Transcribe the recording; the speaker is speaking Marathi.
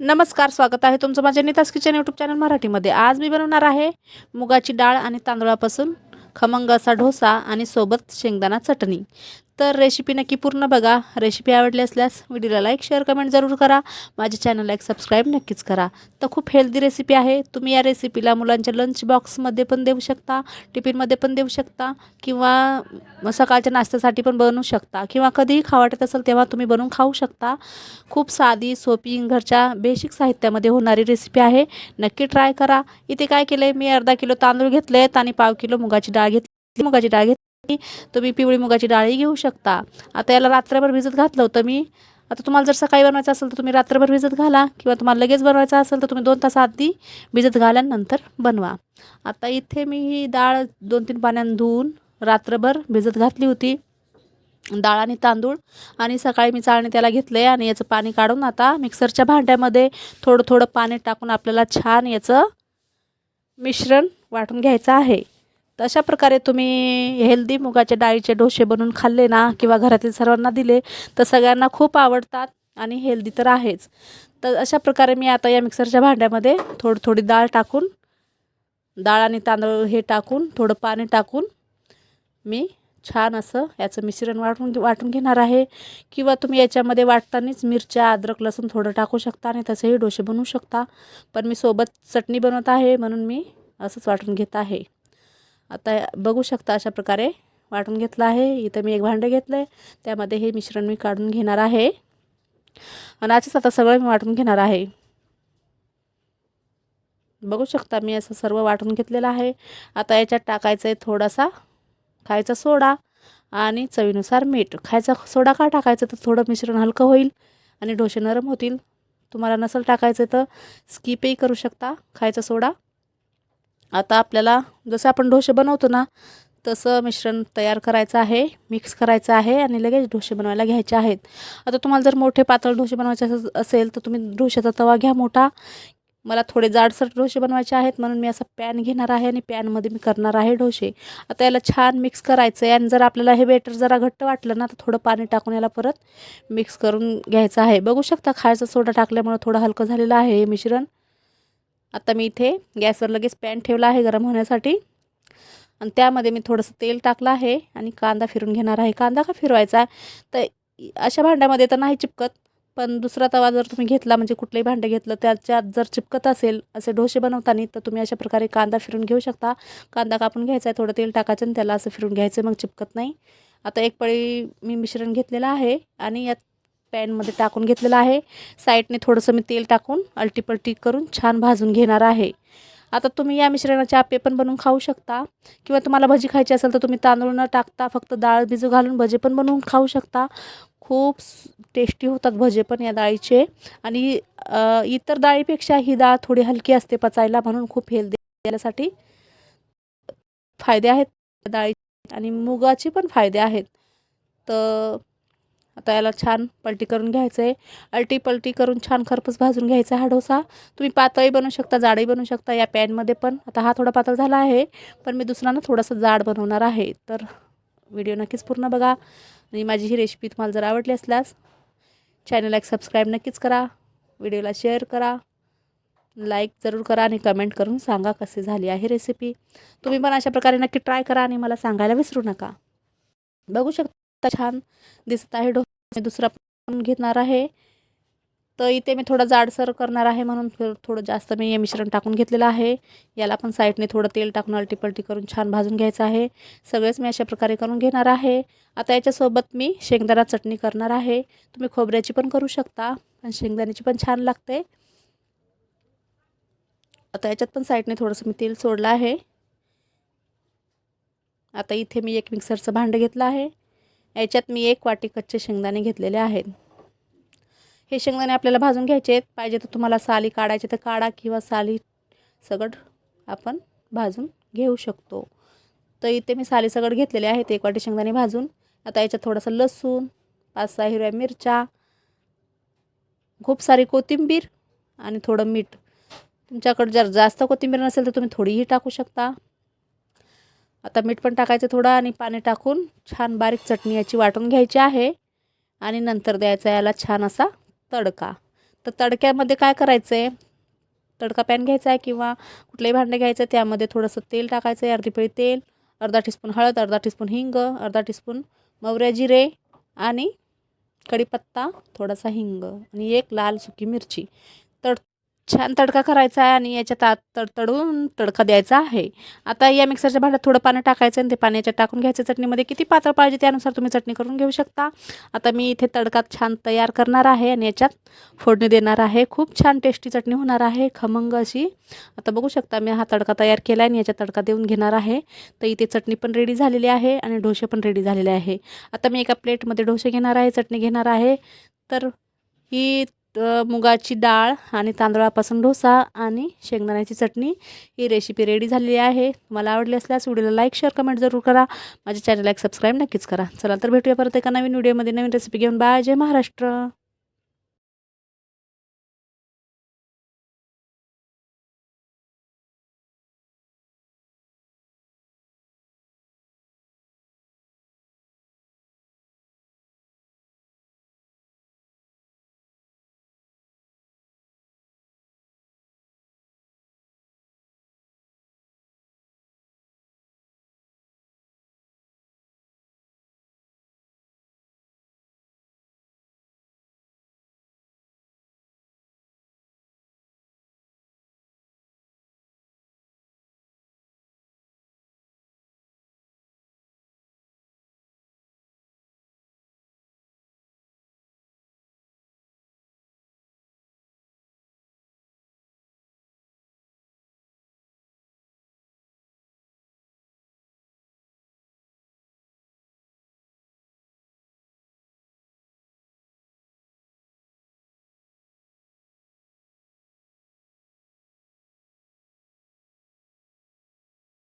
नमस्कार स्वागत आहे तुमचं माझ्या नितास किचन यूट्यूब चॅनल मराठीमध्ये. आज मी बनवणार आहे मुगाची डाळ आणि तांदूळापासून खमंग असा डोसा आणि सोबत शेंगदाणा चटणी. तर रेसिपी नक्की पूर्ण बघा. रेसिपी आवडली असल्यास व्हिडिओला लाईक शेअर कमेंट जरूर करा. माझ्या चॅनलला एक सबस्क्राईब नक्कीच करा. तर खूप हेल्दी रेसिपी आहे. तुम्ही या रेसिपीला मुलांच्या लंच बॉक्समध्ये पण देऊ शकता टिफिनमध्ये पण देऊ शकता किंवा सकाळच्या नाश्त्यासाठी पण बनवू शकता किंवा कधीही खावाटत वाटत असेल तेव्हा तुम्ही बनवून खाऊ शकता. खूप साधी सोपी घरच्या बेसिक साहित्यामध्ये होणारी रेसिपी आहे. नक्की ट्राय करा. इथे काय केलं आहे मी अर्धा किलो तांदूळ घेतले आहेत आणि पाव किलो मुगाची डाळ घेतली. मुगाची डाळ घेतली. तुम्ही पिवळी मुगाची डाळी घेऊ शकता. आता याला रात्रभर भिजत घातलं होतं मी. आता तुम्हाला जर सकाळी बनवायचं असेल तर तुम्ही रात्रभर भिजत घाला किंवा तुम्हाला लगेच बनवायचं असेल तर तुम्ही दोन तास आधी भिजत घाल्यानंतर बनवा. आता इथे मी ही डाळ दोन तीन पाण्यानं धुवून रात्रभर भिजत घातली होती. डाळ आणि तांदूळ आणि सकाळी मी चाळणी त्याला घेतलं आहे आणि याचं पाणी काढून आता मिक्सरच्या भांड्यामध्ये थोडं थोडं पाणी टाकून आपल्याला छान याचं मिश्रण वाटून घ्यायचं आहे. तर अशा प्रकारे तुम्ही हेल्दी मुगाच्या डाळीचे डोसे बनवून खाल्ले ना किंवा घरातील सर्वांना दिले तर सगळ्यांना खूप आवडतात आणि हेल्दी तर आहेच. तर अशा प्रकारे मी आता या मिक्सरच्या भांड्यामध्ये थोडी थोडी डाळ टाकून डाळ आणि तांदूळ हे टाकून थोडं पाणी टाकून मी छान असं याचं मिश्रण वाटून वाटून घेणार आहे. किंवा तुम्ही याच्यामध्ये वाटतानाच मिरच्या अद्रक लसूण थोडं टाकू शकता आणि तसेही डोसे बनवू शकता. पण मी सोबत चटणी बनवत आहे म्हणून मी असंच वाटून घेत आहे. आता बघू शकता अशा प्रकारे वाटून घेतलं आहे. इथं मी एक भांडं घेतलं आहे त्यामध्ये हे मिश्रण मी काढून घेणार आहे. आणि आजच आता सगळं मी वाटून घेणार आहे. बघू शकता मी असं सर्व वाटून घेतलेलं आहे. आता याच्यात टाकायचं आहे थोडासा खायचा सोडा आणि चवीनुसार मीठ. खायचा सोडा का टाकायचं? तर थोडं मिश्रण हलकं होईल आणि डोसे नरम होतील. तुम्हाला नसेल टाकायचं तर स्किपही करू शकता खायचा सोडा. आता आपल्याला जसं आपण डोसे बनवतो ना तसं मिश्रण तयार करायचं आहे मिक्स करायचं आहे आणि लगेच डोसे बनवायला घ्यायचे आहेत. आता तुम्हाला जर मोठे पातळ डोसे बनवायचे असेल तर तुम्ही ढोशाचा तवा घ्या मोठा. मला थोडे जाडसर डोसे बनवायचे आहेत म्हणून मी असं पॅन घेणार आहे आणि पॅनमध्ये मी करणार आहे डोसे. आता याला छान मिक्स करायचं आहे आणि जर आपल्याला हे बेटर जरा घट्ट वाटलं ना तर थोडं पाणी टाकून याला परत मिक्स करून घ्यायचं आहे. बघू शकता खायचा सोडा टाकल्यामुळं थोडं हलकं झालेलं आहे हे मिश्रण. आता मी इथे गॅसवर लगेच पॅन ठेवला आहे गरम होण्यासाठी. आणि त्यामध्ये मी थोडंसं तेल टाकलं आहे आणि कांदा फिरून घेणार आहे. कांदा का फिरवायचा? तर अशा भांड्यामध्ये तर नाही चिपकत पण दुसरा तवा जर तुम्ही घेतला म्हणजे कुठलंही भांडं घेतलं त्याच्यात जर चिपकत असेल असे डोसे बनवताना तर तुम्ही अशा प्रकारे कांदा फिरून घेऊ शकता. कांदा कापून घ्यायचा आहे थोडं तेल टाकायचं आणि त्याला असं फिरून घ्यायचं मग चिपकत नाही. आता एक पळी मी मिश्रण घेतलेलं आहे आणि यात पॅनमध्ये टाकून घेतलेलं आहे. साईडने थोडंसं मी तेल टाकून अल्टीपल्टी करून छान भाजून घेणार आहे. आता तुम्ही या मिश्रणाचे आपे पण बनवून खाऊ शकता. किंवा तुम्हाला भजी खायची असेल तर तुम्ही तांदूळ न टाकता फक्त डाळ भिजू घालून भजे पण बनवून खाऊ शकता. खूप टेस्टी होतात भजे पण या डाळीचे. आणि इतर डाळीपेक्षा ही डाळ थोडी हलकी असते पचायला म्हणून खूप हेल्दी यासाठी फायदे आहेत. डाळी आणि मुगाचे पण फायदे आहेत. तर आता याला छान पलटी करून घ्यायचं आहे अल्टी पलटी करून छान खरपूस भाजून घ्यायचा हा डोसा. तुम्ही पातळी बनवू शकता जाडही बनवू शकता या पॅनमध्ये पण. आता हा थोडा पातळ झाला आहे पण मी दुसरा ना थोडासा जाड बनवणार आहे. तर व्हिडिओ नक्कीच पूर्ण बघा. आणि माझी ही रेसिपी तुम्हाला जर आवडली असल्यास चॅनलला एक सबस्क्राईब नक्कीच करा. व्हिडिओला शेअर करा. लाईक जरूर करा आणि कमेंट करून सांगा कशी झाली आहे रेसिपी. तुम्ही पण अशा प्रकारे नक्की ट्राय करा आणि मला सांगायला विसरू नका. बघू शकता. छान दिसत आहे. डोसा दुसरा पण घेणार आहे. तर इथे मी थोडं जाडसर करणार आहे म्हणून थोडं जास्त मी हे मिश्रण टाकून घेतलेलं आहे. याला पण साईडने थोडं तेल टाकून अलटीपलटी करून छान भाजून घ्यायचं आहे. सगळेच मी अशा प्रकारे करून घेणार आहे. आता याच्यासोबत मी शेंगदाणा चटणी करणार आहे. तुम्ही खोबऱ्याची पण करू शकता पण शेंगदाण्याची पण छान लागते. आता याच्यात पण साईडने थोडंसं मी तेल सोडलं आहे. आता इथे मी एक मिक्सरचं भांडं घेतलं आहे. याच्यात मी एक वाटी कच्चे शेंगदाणे घेतलेले आहेत. हे शेंगदाणे आपल्याला भाजून घ्यायचे आहेत. पाहिजे तर तुम्हाला साली काढायचे तर काढा किंवा साली सगळं आपण भाजून घेऊ शकतो. तर इथे मी साली सगळं घेतलेले आहेत. एक वाटी शेंगदाणे भाजून. आता याच्यात थोडंसं लसूण पाच सहा हिरव्या मिरच्या खूप सारी कोथिंबीर आणि थोडं मीठ. तुमच्याकडं जर जास्त कोथिंबीर नसेल तर तुम्ही थोडीही टाकू शकता. आता मीठ पण टाकायचं थोडं आणि पाणी टाकून छान बारीक चटणी याची वाटून घ्यायची आहे. आणि नंतर द्यायचा याला छान असा तडका. तर तडक्यामध्ये काय करायचं आहे तडका पॅन घ्यायचा आहे किंवा कुठलंही भांडे घ्यायचं आहे त्यामध्ये थोडंसं तेल टाकायचं आहे अर्धी पळी तेल अर्धा टीस्पून हळद अर्धा टीस्पून हिंग अर्धा टीस्पून मवऱ्या जिरे आणि कढीपत्ता थोडासा हिंग आणि एक लाल सुकी मिरची. छान तडका करायचा आहे आणि याच्यात आत तडतडून तडका द्यायचा आहे. आता या मिक्सरच्या भांड्यात थोडं पाणी टाकायचं आणि ते पाणी याच्यात टाकून घ्यायचं. चटणीमध्ये किती पातळ पाहिजे त्यानुसार तुम्ही चटणी करून घेऊ शकता. आता मी इथे तडका छान तयार करणार आहे आणि याच्यात फोडणी देणार आहे. खूप छान टेस्टी चटणी होणार आहे. खमंग अशी. आता बघू शकता मी हा तडका तयार केला आहे आणि याच्यात तडका देऊन घेणार आहे. तर इथे चटणी पण रेडी झालेली आहे आणि डोसे पण रेडी झालेले आहे. आता मी एका प्लेटमध्ये डोसे घेणार आहे चटणी घेणार आहे. तर ही तर मुगाची डाळ आणि तांदळापासून डोसा आणि शेंगदाण्याची चटणी ही रेसिपी रेडी झालेली आहे. मला आवडली असल्यास व्हिडिओला लाईक शेअर कमेंट जरूर करा. माझ्या चॅनलला एक सबस्क्राईब नक्कीच करा. चला तर भेटूया परत एका नवीन व्हिडिओमध्ये नवीन रेसिपी घेऊन. बाय जय महाराष्ट्र.